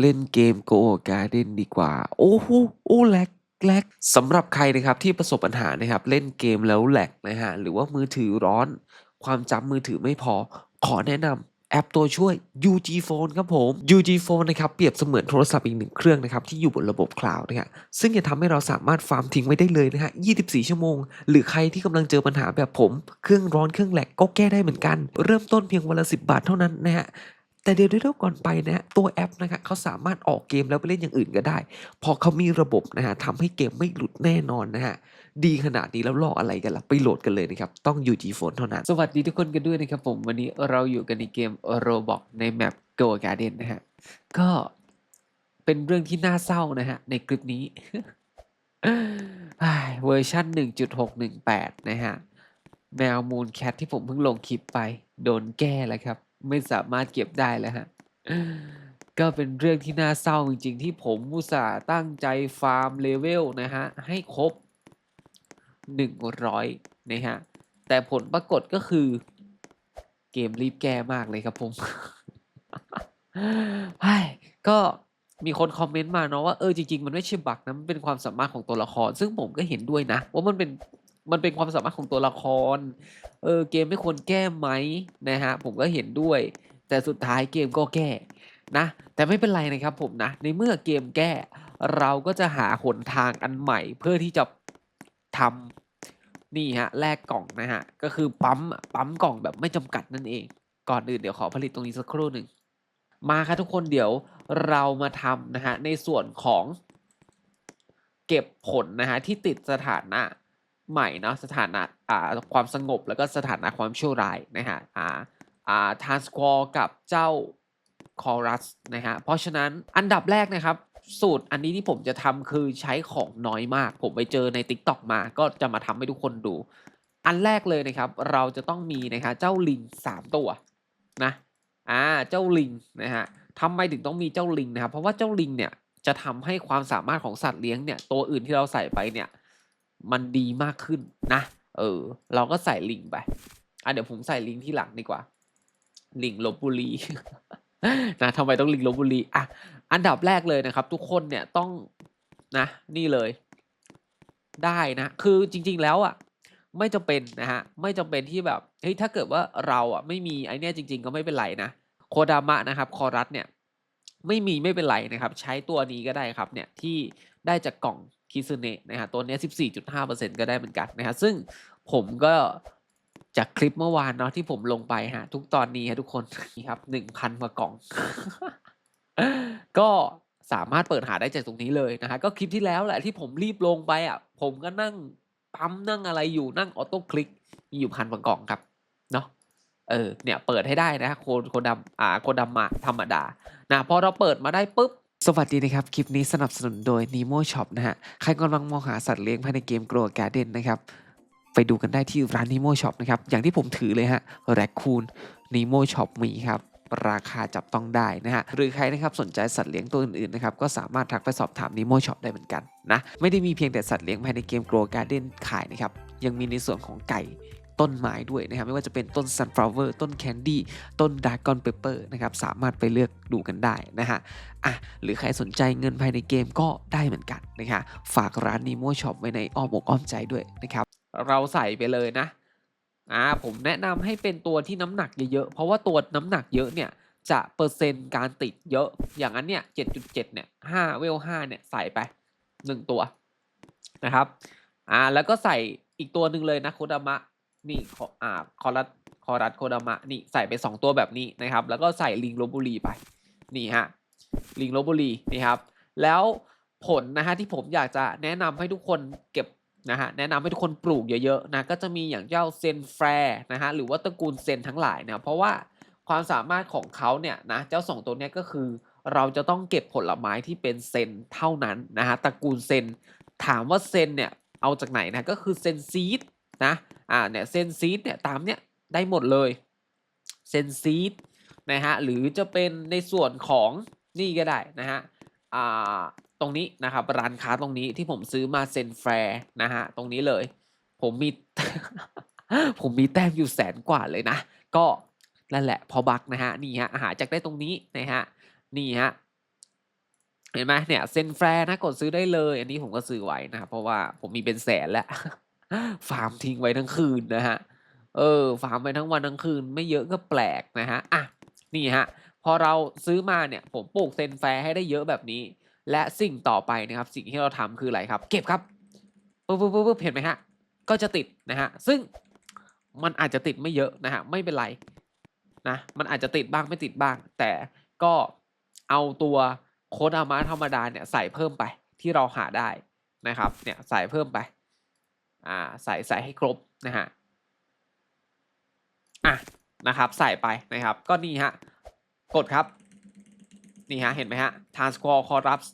เล่นเกม Go Garden ดีกว่า โอ้โหโอ้แลกแลกสำหรับใครนะครับที่ประสบปัญหานะครับ เล่นเกมแล้วแลกนะฮะหรือว่ามือถือร้อน ความจำมือถือไม่พอ ขอแนะนำแอปตัวช่วย UG Phone ครับผม UG Phone นะครับเปรียบเสมือนโทรศัพท์อีกหนึ่งเครื่องนะครับที่อยู่บนระบบคลาวด์นะฮะซึ่งจะทำให้เราสามารถฟาร์มทิ้งไว้ได้เลยนะฮะ 24 ชั่วโมง หรือใครที่กำลังเจอปัญหาแบบผม เครื่องร้อนเครื่องแหลกก็แก้ได้เหมือนกัน เริ่มต้นเพียงวันละ 10 บาทเท่านั้นนะฮะ แต่เดี๋ยวดี๋ยก่อนไปนะตัวแอปนะครับเขาสามารถออกเกมแล้วไปเล่นอย่างอื่นก็ได้ พอเขามีระบบนะฮะทำให้เกมไม่หลุดแน่นอนนะฮะดีขนาดนี้แล้วรออะไรกันล่ะไปโหลดกันเลยนะครับ ต้อง UG Phone เท่านั้น สวัสดีทุกคนกันด้วยนะครับผม วันนี้เราอยู่กันในเกม Roblox ในแมป Go Garden นะฮะ ก็เป็นเรื่องที่น่าเศร้านะฮะ ในคลิปนี้เวอร์ชัน1.618 นะฮะ แมวมูนแคทที่ผมเพิ่งลงคลิปไป โดนแก้แล้วครับ ไม่สามารถเก็บได้แล้วฮะก็เป็นเรื่องที่น่าเศร้าจริงๆ ที่ผมอุตส่าห์ตั้งใจฟาร์มเลเวลนะฮะ ให้ครบ 100 นะฮะ แต่ผลปรากฏก็คือ เกมรีบแก้มากเลยครับผมไอ้ก็มีคนคอมเมนต์มาเนาะว่าเออจริงๆ มันไม่ใช่บักนะ มันเป็นความสามารถของตัวละคร ซึ่งผมก็เห็นด้วยนะ ว่ามันเป็น มันเป็นความสามารถของตัวละคร เออเกมไม่ควรแก้ไหมนะฮะผมก็เห็นด้วย แต่สุดท้ายเกมก็แก้นะ แต่ไม่เป็นไรนะครับผมนะ ในเมื่อเกมแก้ เราก็จะหาหนทางอันใหม่เพื่อที่จะทำนี่ฮะแลกกล่องนะฮะ ก็คือปั๊มปั๊มกล่องแบบไม่จำกัดนั่นเอง ก่อนอื่นเดี๋ยวขอผลิตตรงนี้สักครู่หนึ่งมาครับทุกคนเดี๋ยวเรามาทำนะฮะในส่วนของเก็บผลนะฮะที่ติดสถานะ ใหม่เนาะสถานะอ่าความสงบแล้วก็สถานะความชั่วร้ายนะฮะอ่าอ่าทานสควอกับเจ้าคอรัสนะฮะเพราะฉะนั้นอันดับแรกนะครับ สูตรอันนี้ที่ผมจะทำคือใช้ของน้อยมาก ผมไปเจอใน t ิ k t o k มาก็จะมาทำให้ทุกคนดู อันแรกเลยนะครับ เราจะต้องมีนะคะเจ้าลิงสามตัวนะอ่าเจ้าลิงนะฮะทำไมถึงต้องมีเจ้าลิงนะครับ เพราะว่าเจ้าลิงเนี่ยจะทำให้ความสามารถของสัตว์เลี้ยงเนี่ยตัวอื่นที่เราใส่ไปเนี่ย มันดีมากขึ้นนะ เออ เราก็ใส่ลิงไป อะเดี๋ยวผมใส่ลิงที่หลังดีกว่า ลิงลบบุรีนะทำไมต้องลิงลบบุรีอะอันดับแรกเลยนะครับ ทุกคนเนี่ยต้องนะ นี่เลย ได้นะ คือจริง ๆ แล้วอะไม่จำเป็นนะฮะไม่จำเป็นที่แบบเฮ้ยถ้าเกิดว่าเราอะไม่มีไอเนี้ยจริง ๆ ก็ไม่เป็นไรนะโคดามะนะครับคอรัสเนี่ยไม่มีไม่เป็นไรนะครับ ใช้ตัวนี้ก็ได้ครับเนี่ยที่ได้จากกล่อง คิซึเนะนะฮะตัวนี้ย14.5%ก็ได้เหมือนกันนะฮะซึ่งผมก็จากคลิปเมื่อวานเนาะที่ผมลงไปฮะ ทุกตอนนี้ฮะทุกคนนี่ครับ1,000กว่ากล่อง ก็สามารถเปิดหาได้จากตรงนี้เลยนะฮะก็คลิปที่แล้วแหละที่ผมรีบลงไปอะ ผมก็นั่งปั๊มนั่งอะไรอยู่นั่งออโต้คลิกมีอยู่พันกว่ากล่องครับเนาะเออเนี่ยเปิดให้ได้นะโคโคดำอ่าโคดำมาธรรมดานะพอเราเปิดมาได้ปุ๊บ สวัสดีนะครับ คลิปนี้สนับสนุนโดย Nemo Shop นะฮะ ใครกำลังมองหาสัตว์เลี้ยงภายในเกม Grow Garden นะครับ ไปดูกันได้ที่ร้าน Nemo Shop นะครับ อย่างที่ผมถือเลยฮะ Raccoon Nemo Shop มีครับ ราคาจับต้องได้นะฮะ หรือใครนะครับสนใจสัตว์เลี้ยงตัวอื่นๆนะครับ ก็สามารถทักไปสอบถาม Nemo Shop ได้เหมือนกันนะ ไม่ได้มีเพียงแต่สัตว์เลี้ยงภายในเกม Grow Garden ขายนะครับ ยังมีในส่วนของไก่ ต้นไม้ด้วยนะครับไม่ว่าจะเป็นต้น sunflower ต้น candy ต้น dragon pepper นะครับสามารถไปเลือกดูกันได้นะฮะอะหรือใครสนใจเงินภายในเกมก็ได้เหมือนกันนะคะฝากร้าน Nemo Shop ไว้ในอ้อมอกอ้อมใจด้วยนะครับเราใส่ไปเลยนะอ่าผมแนะนำให้เป็นตัวที่น้ำหนักเยอะๆเพราะว่าตัวน้ำหนักเยอะเนี่ยจะเปอร์เซ็นต์การติดเยอะอย่างนั้นเนี่ย7.7เนี่ย5เวล5เนี่ยใส่ไป 1 ตัวนะครับอ่าแล้วก็ใส่อีกตัวหนึ่งเลยนะโคดามะ นี่ขออ่าคอรัสคอรัสโคดามะนี่ใส่ไป 2 ตัวแบบนี้นะครับ แล้วก็ใส่ลิงลบบุรีไปนี่ฮะลิงลบบุรีนี่ครับ แล้วผลนะฮะที่ผมอยากจะแนะนำให้ทุกคนเก็บนะฮะแนะนำให้ทุกคนปลูกเยอะๆนะก็จะมีอย่างเจ้าเซนแฟร์นะฮะหรือว่าตระกูลเซนทั้งหลายเนี่ยเพราะว่าความสามารถของเขาเนี่ยนะเจ้าสองตัวนี้ก็คือ เราจะต้องเก็บผลไม้ที่เป็นเซนเท่านั้นนะฮะตระกูลเซนถามว่าเซนเนี่ยเอาจากไหนนะก็คือเซนซีดนะ อ่าเนี่ยเซนซีดเนี่ยตามเนี่ยได้หมดเลยเซนซีดนะฮะหรือจะเป็นในส่วนของนี่ก็ได้นะฮะอ่าตรงนี้นะครับร้านค้าตรงนี้ที่ผมซื้อมาเซนแฟร์นะฮะตรงนี้เลย ผมมีผมมีแต้มอยู่แสนกว่าเลยนะ ก็นั่นแหละพอบักนะฮะนี่ฮะหาจากได้ตรงนี้นะฮะนี่ฮะเห็นไหมเนี่ยเซ็นแฟร์นะกดซื้อได้เลย อันนี้ผมก็ซื้อไว้นะครับเพราะว่าผมมีเป็นแสนแล้ว ฟาร์มทิ้งไว้ทั้งคืนนะฮะ เออ ฟาร์มไปทั้งวันทั้งคืน ไม่เยอะก็แปลกนะฮะ อะ นี่ฮะ พอเราซื้อมาเนี่ย ผมปลูกเซนแฟร์ให้ได้เยอะแบบนี้ และสิ่งต่อไปนะครับ สิ่งที่เราทำคืออะไรครับ เก็บครับปุ๊บปุ๊บปุ๊บปุ๊บเห็นไหมฮะ ก็จะติดนะฮะ ซึ่งมันอาจจะติดไม่เยอะนะฮะ ไม่เป็นไรนะ มันอาจจะติดบ้างไม่ติดบ้าง แต่ก็เอาตัวโคดอามาธรรมดาเนี่ยใส่เพิ่มไปที่เราหาได้นะครับ เนี่ยใส่เพิ่มไป อ่าใส่ใส่ให้ครบนะฮะอะนะครับใส่ไปนะครับก็นี่ฮะกดครับนี่ฮะเห็นไหมฮะ transcore corrupts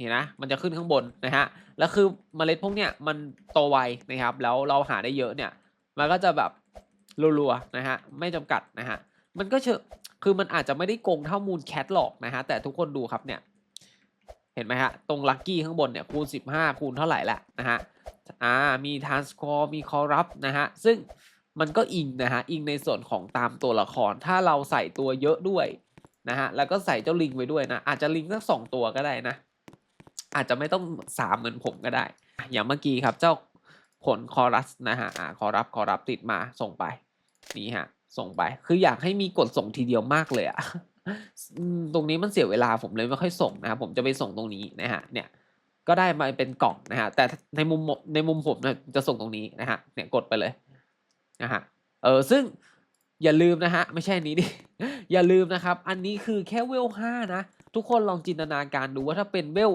นี่นะมันจะขึ้นข้างบนนะฮะแล้วคือเมล็ดพวกเนี้ยมันโตไวนะครับแล้วเราหาได้เยอะเนี่ยมันก็จะแบบรัวๆนะฮะไม่จำกัดนะฮะมันก็เชอคือมันอาจจะไม่ได้โกงเท่ามูลแคทหรอกนะฮะแต่ทุกคนดูครับเนี่ย เห็นไหมฮะ ตรงลัคกี้ข้างบนเนี่ยคูณ 15 คูณเท่าไหร่แหละนะฮะอ่ามีทานสคอร์มีคอรับนะฮะ ซึ่งมันก็อิงนะฮะ อิงในส่วนของตามตัวละคร ถ้าเราใส่ตัวเยอะด้วยนะฮะ แล้วก็ใส่เจ้าลิงไว้ด้วยนะ อาจจะลิงสักสองตัวก็ได้นะ อาจจะไม่ต้องสามเหมือนผมก็ได้ อย่างเมื่อกี้ครับเจ้าผลคอรัสนะฮะอ่าคอรับคอรับติดมาส่งไป นี่ฮะ ส่งไป คืออยากให้มีกดส่งทีเดียวมากเลยอะ ตรงนี้มันเสียเวลาผมเลยไม่ค่อยส่งนะครับผมจะไปส่งตรงนี้นะฮะเนี่ยก็ได้มาเป็นกล่องนะฮะแต่ในมุมในมุมผมเนี่ยจะส่งตรงนี้นะฮะเนี่ยกดไปเลยนะฮะเออซึ่งอย่าลืมนะฮะไม่ใช่นี้ดิ อย่าลืมนะครับ อันนี้คือแค่เวลห้านะทุกคนลองจินตนาการดูว่าถ้าเป็นเวล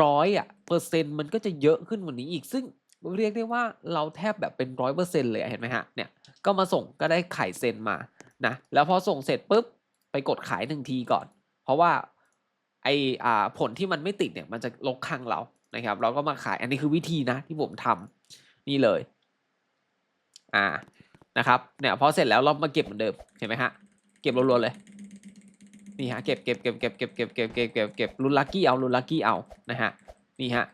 ร้อยอะเปอร์เซ็นต์มันก็จะเยอะขึ้นกว่านี้อีกซึ่งเรียกได้ว่าเราแทบแบบเป็นร้อยเปอร์เซ็นต์เลยเห็นไหมฮะเนี่ยก็มาส่งก็ได้ไข่เซนมานะแล้วพอส่งเสร็จปุ๊บ ไปกดขายหนึ่งทีก่อน เพราะว่าไออ่าผลที่มันไม่ติดเนี่ยมันจะลกคังเรานะครับ เราก็มาขายอันนี้คือวิธีนะที่ผมทำนี่เลย อ่านะครับเนี่ยพอเสร็จแล้วเรามาเก็บเหมือนเดิมเห็นไหมฮะเก็บรัวๆเลยนี่ฮะเก็บเก็บเก็บเก็บเก็บเก็บเก็บเก็บเก็บเก็บลุนลัคกี้เอาลุนลัคกี้เอานะฮะนี่ฮะ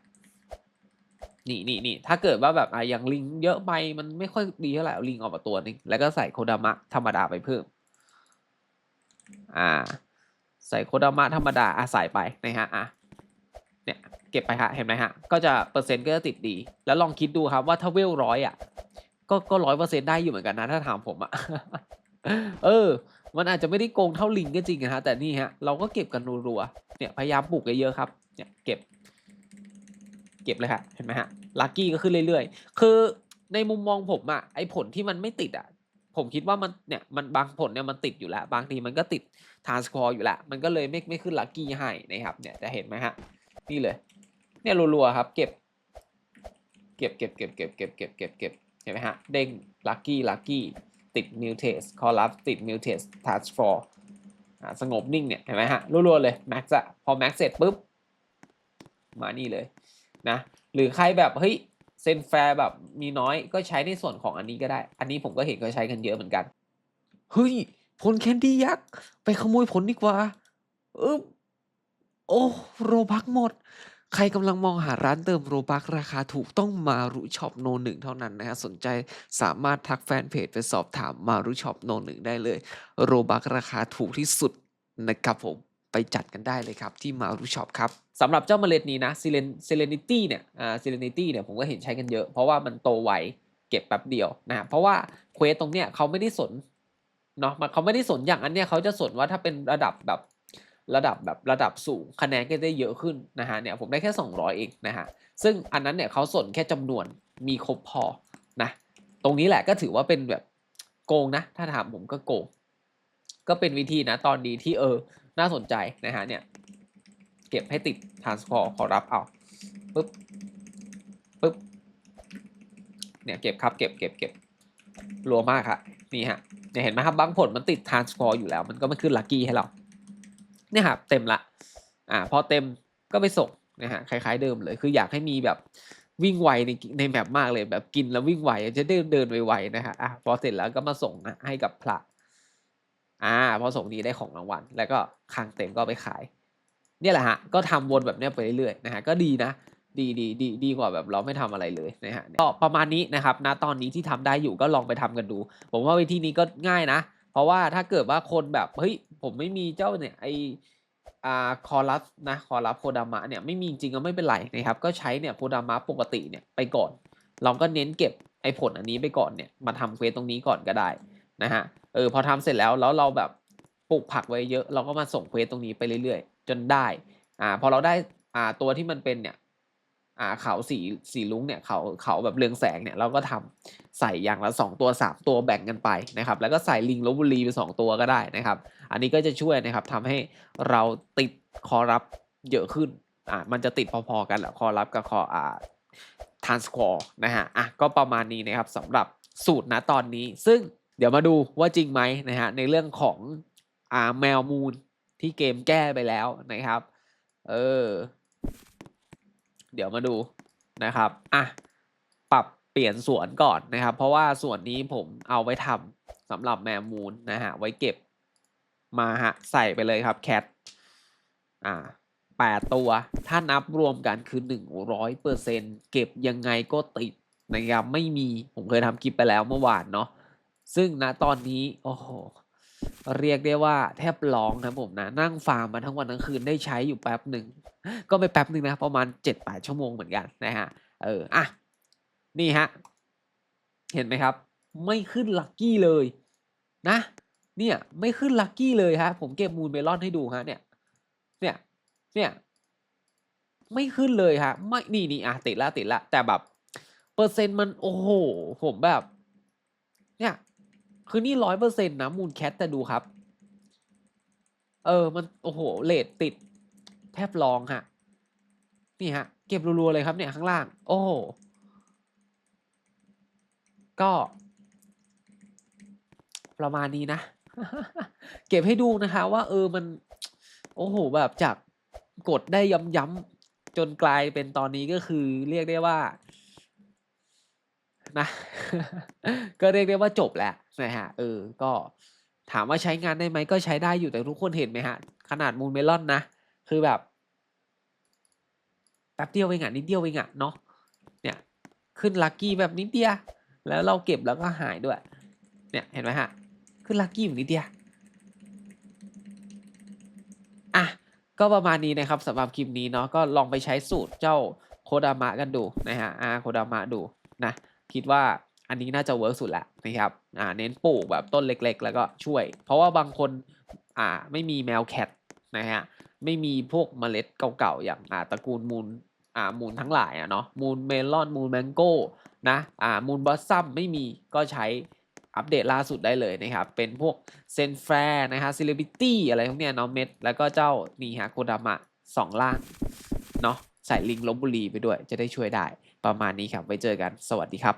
นี่นี่นี่ถ้าเกิดว่าแบบอะอย่างลิงเยอะไปมันไม่ค่อยดีเท่าไหร่เอาลิงออกมาตัวนึงแล้วก็ใส่โคดามะธรรมดาไปเพิ่ม อ่า ใส่โคดามะธรรมดาอะใส่ไปนะฮะอะเนี่ยเก็บไปฮะเห็นไหมฮะ ก็จะเปอร์เซ็นต์ก็จะติดดี แล้วลองคิดดูครับว่าถ้าเวลร้อยอะ ก็ก็ร้อยเปอร์เซ็นต์ได้อยู่เหมือนกันนะถ้าถามผมอะเออ มันอาจจะไม่ได้โกงเท่าลิงก็จริงนะฮะ แต่นี่ฮะ เราก็เก็บกันรัวๆ เนี่ยพยายามปลูกเยอะๆครับ เนี่ยเก็บ เก็บเลยฮะ เห็นไหมฮะ ลัคกี้ก็ขึ้นเรื่อยๆ คือในมุมมองผมอะไอผลที่มันไม่ติดอะ ผมคิดว่ามันเนี่ยมันบางผลเนี่ยมันติดอยู่แล้ว บางทีมันก็ติดทานสคอร์อยู่แล้วมันก็เลยไม่ไม่ขึ้นลัคกี้ให้นะครับเนี่ยจะเห็นไหมฮะนี่เลย เนี่ยรัวๆครับเก็บ เก็บเก็บเก็บเก็บเก็บเก็บเก็บเก็บเห็นไหมฮะเด้งลัคกี้ลัคกี้ติดมิวเทสคอรับติดมิวเทสทานสฟอร์สงบนิ่งเนี่ยเห็นไหมฮะรัวๆเลยแม็กซ์อะพอแม็กซ์เสร็จปุ๊บมานี่เลยนะหรือใครแบบเฮ้ย เซนแฟร์แบบมีน้อยก็ใช้ในส่วนของอันนี้ก็ได้ อันนี้ผมก็เห็นก็ใช้กันเยอะเหมือนกัน เฮ้ย ผลแคนดี้ยักษ์ ไปขโมยผลดีกว่า เออโอ้โรบักหมด ใครกำลังมองหาร้านเติมโรบักราคาถูกต้องมารุช็อปโนหนึ่งเท่านั้นนะฮะ สนใจสามารถทักแฟนเพจไปสอบถามมารุช็อปโนหนึ่งได้เลย โรบักราคาถูกที่สุดนะครับผม ไปจัดกันได้เลยครับ ที่มารุช็อปครับสำหรับเจ้าเมล็ดนี้นะซิเลนซิเลนิตี้เนี่ยอ่าซิเลนิตี้เนี่ยผมก็เห็นใช้กันเยอะ เพราะว่ามันโตไวเก็บแป๊บเดียวนะเพราะว่าเควสตรงเนี้ยเขาไม่ได้สนเนาะมันเขาไม่ได้สนอย่างอันเนี้ยเขาจะสนว่าถ้าเป็นระดับแบบระดับแบบระดับสูงคะแนนก็ได้เยอะขึ้นนะฮะเนี่ยผมได้แค่ 200 เองนะฮะซึ่งอันนั้นเนี่ยเขาสนแค่จำนวนมีครบพอนะตรงนี้แหละก็ถือว่าเป็นแบบโกงนะ ถ้าถามผมก็โกง ก็เป็นวิธีนะ ตอนดีที่เออ น่าสนใจนะฮะเนี่ยเก็บให้ติด transfer ขอรับเอาปึ๊บปึ๊บเนี่ยเก็บครับเก็บเก็บเก็บรัวมากครับนี่ฮะเนี่ยเห็นไหมครับบางผลมันติด transfer อยู่แล้ว มันก็ไม่ขึ้นลัคกี้ให้เราเนี่ยครับเต็มละอ่าพอเต็มก็ไปส่งนะฮะคล้ายๆเดิมเลยคืออยากให้มีแบบวิ่งไวในในแมปมากเลยแบบกินแล้ววิ่งไวจะได้เดินไวๆนะฮะอะพอเสร็จแล้วก็มาส่งนะให้กับพระ อ่าพอส่งดีได้ของรางวัล แล้วก็คางเต็มก็ไปขาย เนี่ยแหละฮะ ก็ทำวนแบบเนี้ยไปเรื่อยๆนะฮะ ก็ดีนะ ดีดีดีดีกว่าแบบเราไม่ทำอะไรเลยนะฮะ ก็ประมาณนี้นะครับ ณ ตอนนี้ที่ทำได้อยู่ก็ลองไปทำกันดู ผมว่าวิธีนี้ก็ง่ายนะ เพราะว่าถ้าเกิดว่าคนแบบ เฮ้ย ผมไม่มีเจ้าเนี่ยไออ่าคอรัสนะ คอรัสโคดามะเนี่ยไม่มีจริงก็ไม่เป็นไรนะครับ ก็ใช้เนี่ยโคดามะปกติเนี่ยไปก่อน เราก็เน้นเก็บไอผลอันนี้ไปก่อนเนี่ย มาทำเควสตรงนี้ก่อนก็ได้นะฮะ ออพอทำเสร็จแล้วแล้วเราแบบปลูกผักไว้เยอะ เราก็มาส่งเควสตรงนี้ไปเรื่อยๆ จนได้อ่าพอเราได้อ่าตัวที่มันเป็นเนี่ยอ่าเขาสีสีลุ้งเนี่ยเขาเขาแบบเรืองแสงเนี่ยเราก็ทำใส่อย่างละสองตัวสามตัวแบ่งกันไปนะครับแล้วก็ใส่ลิงลบบุรีไปสองตัวก็ได้นะครับ อันนี้ก็จะช่วยนะครับทำให้เราติดคอรับเยอะขึ้นอ่ามันจะติดพอๆกันแหละคอรับกับคออ่าทานสควอนะฮะอะก็ประมาณนี้นะครับสำหรับสูตรนะตอนนี้ซึ่ง เดี๋ยวมาดูว่าจริงไหมนะฮะในเรื่องของอ่าแมวมูลที่เกมแก้ไปแล้วนะครับ เออ เดี๋ยวมาดูนะครับอะปรับเปลี่ยนส่วนก่อนนะครับ เพราะว่าส่วนนี้ผมเอาไว้ทำสำหรับแมวมูลนะฮะไว้เก็บมาฮะใส่ไปเลยครับแคทอ่าแปดตัว ถ้านับรวมกันคือหนึ่งร้อยเปอร์เซ็นเก็บยังไงก็ติดนะครับไม่มีผมเคยทำคลิปไปแล้วเมื่อวานเนาะ ซึ่งนะตอนนี้โอ้โหเรียกได้ว่าแทบร้องครับผมนะนั่งฟาร์มมาทั้งวันทั้งคืนได้ใช้อยู่แป๊บหนึ่ง ก็ไม่แป๊บหนึ่งนะ ประมาณเจ็ดแปดชั่วโมงเหมือนกันนะฮะ เออ อะ นี่ฮะ เห็นไหมครับ ไม่ขึ้นลัคกี้เลย นะ เนี่ย ไม่ขึ้นลัคกี้เลยฮะ ผมเก็บมูลเมลอนให้ดูฮะเนี่ย เนี่ย เนี่ย ไม่ขึ้นเลยฮะ ไม่ นี่นี่อะติดละติดละ แต่แบบ เปอร์เซ็นต์มันโอ้โห ผมแบบ คือนี่ร้อยเปอร์เซ็นต์นะมูลแคทแต่ดูครับ เออมันโอ้โหเลทติด แทบลองฮะ นี่ฮะ เก็บรัวๆเลยครับเนี่ยข้างล่าง โอ้โหก็ ประมาณนี้นะ เก็บให้ดูนะคะว่า เออมัน โอ้โห แบบจากกดได้ย้ำๆจนกลายเป็นตอนนี้ก็คือ เรียกได้ว่านะ ก็เรียกได้ว่าจบแล้ว นะฮะเออก็ถามว่าใช้งานได้ไหมก็ใช้ได้อยู่แต่ทุกคนเห็นไหมฮะ ขนาดมูลเมลอนนะ คือแบบแป๊บเดียวเองอะนิดเดียวเองอะเนาะเนี่ยขึ้นลัคกี้แบบนิดเดียวแล้วเราเก็บแล้วก็หายด้วย เนี่ยเห็นไหมฮะ ขึ้นลัคกี้อยู่นิดเดียวอะก็ประมาณนี้นะครับสำหรับคลิปนี้เนาะก็ลองไปใช้สูตรเจ้าโคดามะกันดูนะฮะอาโคดามะดูนะ คิดว่า อันนี้น่าจะเวิร์กสุดแหละนะครับอ่าเน้นปลูกแบบต้นเล็ก ๆ แล้วก็ช่วย เพราะว่าบางคนอ่าไม่มีแมวแคทนะฮะไม่มีพวกเมล็ดเก่าๆอย่างอ่าตระกูลมูลอ่ามูลทั้งหลายอะเนาะมูลเมลอนมูลแมงโก้นะอ่ามูลบอสซัมไม่มีก็ใช้อัปเดตล่าสุดได้เลยนะครับ เป็นพวกเซนแฟร์นะฮะซิลิบิตี้อะไรพวกเนี้ยเนาะเม็ด แล้วก็เจ้านี่ฮะโคดามะสองล่างเนาะใส่ลิงลบบุรีไปด้วยจะได้ช่วยได้ประมาณนี้ครับ ไว้เจอกันสวัสดีครับ